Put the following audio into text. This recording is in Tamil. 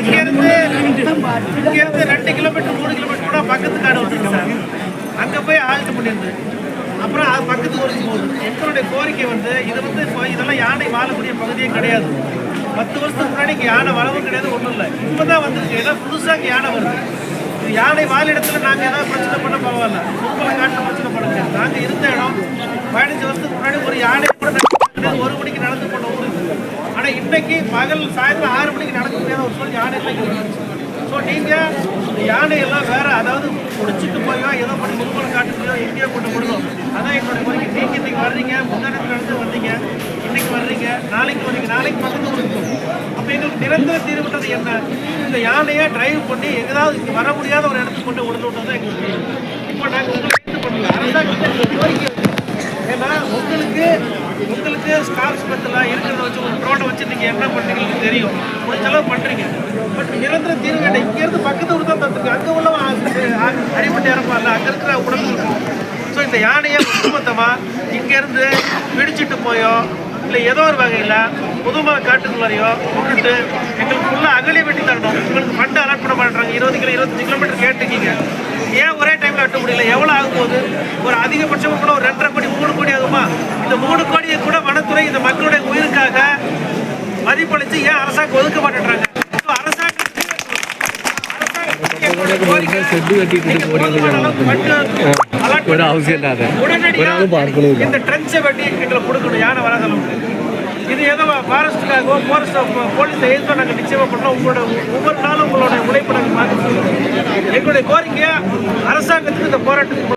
இங்கேருந்து இருந்து ரெண்டு கிலோமீட்டர் மூணு கிலோமீட்டர் கூட பக்கத்து காடு வந்துருக்கு சார். அங்கே போய் ஆல்ட் பண்ணியிருந்து அப்புறம் அது பக்கத்து ஊருக்கு போகுது. எங்களுடைய கோரிக்கை வந்து இது வந்து இப்போ இதெல்லாம் யானை வாழக்கூடிய பகுதியே கிடையாது. பத்து வருஷத்துக்கு முன்னாடி இங்கே யானை வளவும் கிடையாது ஒன்றும் இல்லை. இப்போ தான் வந்துருக்கு ஏதோ புதுசாக இங்கே யானை வருது. யானை வாழ இடத்துல நாங்கள் ஏதாவது பிரச்சனை பண்ண பரவாயில்ல. இன்னைக்கு பகல் சாயந்தரம் ஆறு மணிக்கு நடக்க முடியாத ஒரு சூழல் யானை ஸோ நீங்கள் யானையெல்லாம் வேற அதாவது பிடிச்சிட்டு போயோ ஏதோ பண்ணி முன்பல் காட்டுலையோ எங்கேயோ கொண்டு விடணும் அதான் என்னுடைய கோரிக்கை. நீங்கள் இன்னைக்கு வர்றீங்க முந்தானத்தில் நடந்து வந்தீங்க இன்னைக்கு வர்றீங்க நாளைக்கு வர்றீங்க நாளைக்கு பக்கத்து கொடுக்கும் அப்போ எங்களுக்கு நிரந்தர தீர்வுன்றது என்ன? இந்த யானையை டிரைவ் பண்ணி எங்கேயாவது இங்கே வர முடியாத ஒரு இடத்துக்கு கொண்டு விடணும் தான் எங்களுக்கு இப்போ நாங்கள் உங்களுக்கு பண்ணல. அரசாங்கத்தை கோரிக்கை. ஏன்னா உங்களுக்கு உங்களுக்கு ஸ்டாஃப்ஸ் பத்தில் இருக்கிறத வச்சு ஒரு ட்ரோனை வச்சு நீங்கள் என்ன பண்ணுறீங்கன்னு தெரியும். முடிஞ்ச அளவு பண்ணுறீங்க பட் நிரந்தர தீர்வு வேண்டாம். இங்கேருந்து பக்கத்து ஊர் தான் தந்துருக்கு அங்கே உள்ள அடிபட்டு இறப்பார்ல அங்கே இருக்கிற உடம்பு ஸோ இந்த யானையை ஒட்டுமொத்தமாக இங்கேருந்து பிடிச்சிட்டு போயோ இல்லை ஏதோ ஒரு வகையில் புதுமா காட்டுக்குள்ளாரையோ கொண்டுட்டு எங்களுக்கு ஃபுல்லாக அகலி வெட்டி தரணும். உங்களுக்கு ஃபண்டு அலாட் பண்ண மாட்டாங்க இருபது கிலோ இருபத்தஞ்சு கிலோமீட்டர் கேட்டுக்கீங்க ஏன் ஒரே டைமில் வெட்ட முடியல? எவ்வளோ ஆகும் போது ஒரு அதிகபட்சமாக கூட ஒரு ரெண்டரை கோடி மூணு கோடி ஆகுமா இந்த மூணு கோடியை கூட வனத்துறை இந்த மக்களுடைய உயிருக்காக மதிப்பளித்து ஏன் அரசாங்கம் ஒதுக்க மாட்டேன்றாங்க ஒரு அவசியம் இல்லாத இந்த யானை வராதளவு இது ஏதோ ஃபாரஸ்ட்டுக்காகவோ ஃபாரஸ்ட் போலீஸை எதிர்த்து நாங்கள் நிச்சயமாக பண்ணோம் உங்களோட ஒவ்வொரு உங்களோட உழைப்பு நாங்கள் பார்க்க எங்களுடைய கோரிக்கையாக அரசாங்கத்துக்கு இந்த போராட்டத்துக்கு